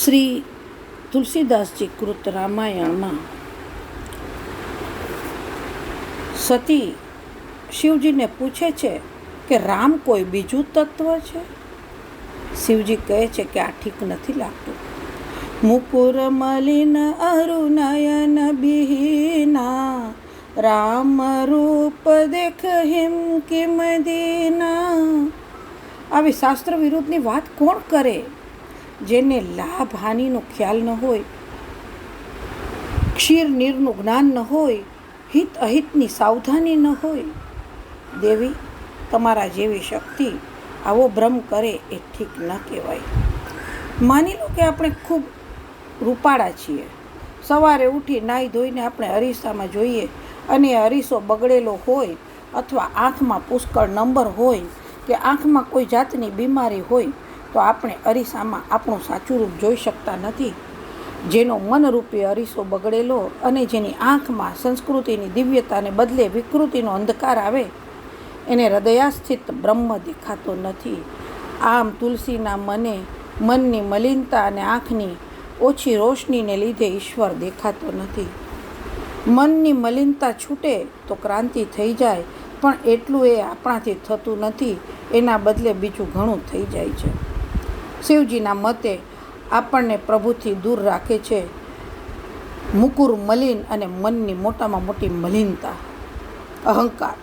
શ્રી તુલસીદાસજી કૃત રામાયણમાં સતી શિવજીને પૂછે છે કે રામ કોઈ બીજું તત્વ છે? શિવજી કહે છે કે આ ઠીક નથી લાગતું. મુકુર મલિન અરુનયન બિહીના, રામ રૂપ દેખ હિમ કિમ દીના. આવી શાસ્ત્ર વિરુદ્ધની વાત કોણ કરે? જેને લાભ, હાનિનો ખ્યાલ ન હોય, ક્ષીર નીરનું જ્ઞાન ન હોય, હિત અહિતની સાવધાની ન હોય, દેવી, તમારા જેવી શક્તિ આવો ભ્રમ કરે એ ઠીક ન કહેવાય. માની લો કે આપણે ખૂબ રૂપાળા છીએ. સવારે ઉઠી નાહી ધોઈને આપણે અરીસામાં જોઈએ અને અરીસો બગડેલો હોય અથવા આંખમાં પુષ્કળ નંબર હોય કે આંખમાં કોઈ જાતની બીમારી હોય તો આપણે અરીસામાં આપણું સાચું રૂપ જોઈ શકતા નથી. જેનો મનરૂપે અરીસો બગડેલો અને જેની આંખમાં સંસ્કૃતિની દિવ્યતાને બદલે વિકૃતિનો અંધકાર આવે, એને હૃદયાસ્થિત બ્રહ્મ દેખાતો નથી. આમ તુલસીના મને મનની મલિનતા અને આંખની ઓછી રોશનીને લીધે ઈશ્વર દેખાતો નથી. મનની મલિનતા છૂટે તો ક્રાંતિ થઈ જાય, પણ એટલું એ આપણાથી થતું નથી, એના બદલે બીજું ઘણું થઈ જાય છે. શિવજીના મતે આપણને પ્રભુથી દૂર રાખે છે. મુકુર મલિન અને મનની મોટામાં મોટી મલિનતા. અહંકાર.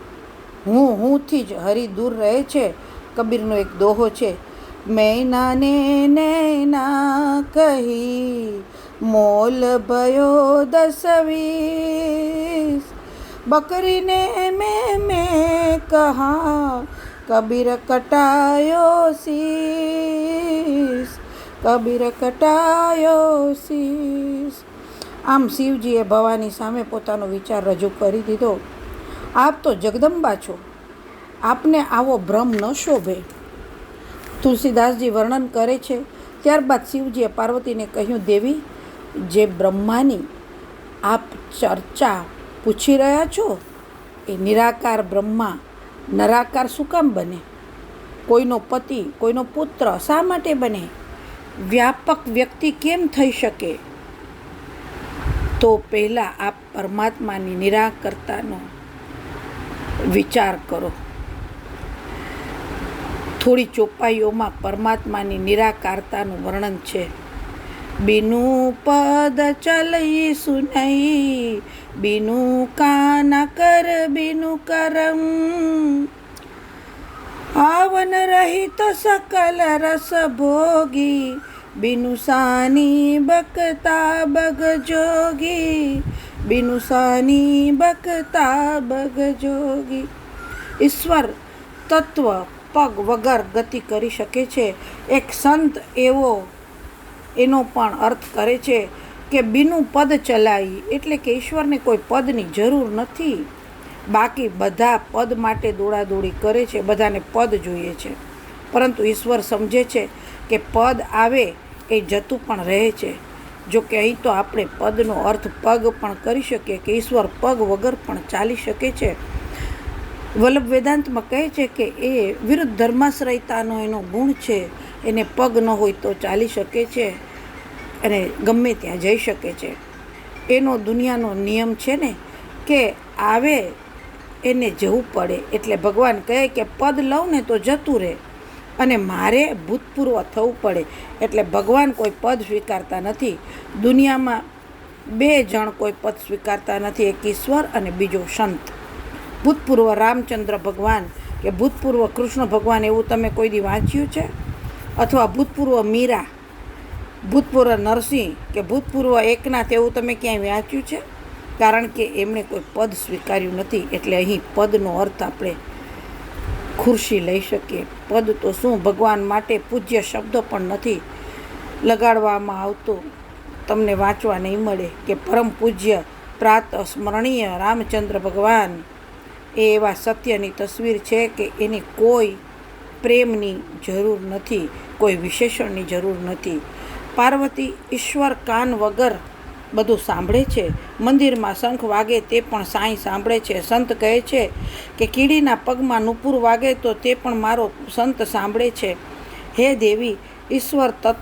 હું, હુંથી જ હરી દૂર રહે છે. કબીરનો એક દોહો છે. મૈના ને નૈના કહી, મોલ ભયો દસ વીસ બકરીને મેં મેં કહા કબીર કટાયો શીશ, કબીર કટાયો શીશ. આમ શિવજીએ ભવાની સામે પોતાનો વિચાર રજૂ કરી દીધો. આપ તો જગદંબા છો. આપને આવો ભ્રમ ન શોભે. તુલસીદાસજી વર્ણન કરે છે, ત્યારબાદ શિવજીએ પાર્વતીને કહ્યું, દેવી, જે બ્રહ્માની આપ ચર્ચા પૂછી રહ્યા છો, એ નિરાકાર બ્રહ્મા નરાકાર શું કામ બને? કોઈનો પતિ, કોઈનો પુત્ર શા માટે બને? વ્યાપક વ્યક્તિ કેમ થઈ શકે? તો પહેલાં આપ પરમાત્માની નિરાકરતાનો વિચાર કરો. થોડી ચોપાઈઓમાં પરમાત્માની નિરાકારતાનું વર્ણન છે. બીનું પદ ચલઈ સુનઈ બિનુ કાના કર બિનુ કરમ આવન રહિત સકલ રસ ભોગી બીનું સાની બકતા બગ જોગી બીનું સાની બકતા બગ જોગી ઈશ્વર તત્વ પગ વગર ગતિ કરી શકે છે એક સંત એવો એનો પણ અર્થ કરે છે કે બીનું પદ ચલાવી એટલે કે ઈશ્વરને કોઈ પદની જરૂર નથી. બાકી બધા પદ માટે દોડાદોડી કરે છે, બધાને પદ જોઈએ છે. પરંતુ ઈશ્વર સમજે છે કે પદ આવે એ જતું પણ રહે છે. જો કે અહીં તો આપણે પદનો અર્થ પગ પણ કરી શકીએ કે ઈશ્વર પગ વગર પણ ચાલી શકે છે. વલ્લભ વેદાંતમાં કહે છે કે એ વિરુદ્ધ ધર્માશ્રયતાનો એનો ગુણ છે. એને પગ ન હોય તો ચાલી શકે છે અને ગમે ત્યાં જઈ શકે છે. એનો દુનિયાનો નિયમ છે ને કે આવે એને જવું પડે. એટલે ભગવાન કહે કે પદ લઉં ને તો જતું રહે અને મારે ભૂતપૂર્વ થવું પડે. એટલે ભગવાન કોઈ પદ સ્વીકારતા નથી. દુનિયામાં બે જણ કોઈ પદ સ્વીકારતા નથી. એક ઈશ્વર અને બીજો સંત. ભૂતપૂર્વ રામચંદ્ર ભગવાન કે ભૂતપૂર્વ કૃષ્ણ ભગવાન એવું તમે કોઈ દી વાંચ્યું છે? અથવા ભૂતપૂર્વ મીરા, ભૂતપૂર્વ નરસિંહ કે ભૂતપૂર્વ એકનાથ એવું તમે ક્યાંય વાંચ્યું છે? કારણ કે એમણે કોઈ પદ સ્વીકાર્યું નથી, એટલે અહીં પદનો અર્થ આપણે ખુરશી લઈ શકીએ. પદ તો શું ભગવાન માટે પૂજ્ય શબ્દ પણ નથી લગાડવામાં આવતો. તમને વાંચવા નહીં મળે કે પરમ પૂજ્ય પ્રાત સ્મરણીય રામચંદ્ર ભગવાન એ એવા સત્યની તસવીર છે કે એની કોઈ પ્રેમની જરૂર નથી, કોઈ વિશેષણની જરૂર નથી. પાર્વતી ઈશ્વર કાન વગર બધું સાંભળે છે. મંદિરમાં શંખ વાગે તે પણ સાંઈ સાંભળે છે. સંત કહે છે કે કીડીના પગમાં નુપુર વાગે તો તે પણ મારો સંત સાંભળે છે. હે દેવી, ઈશ્વર તત્વ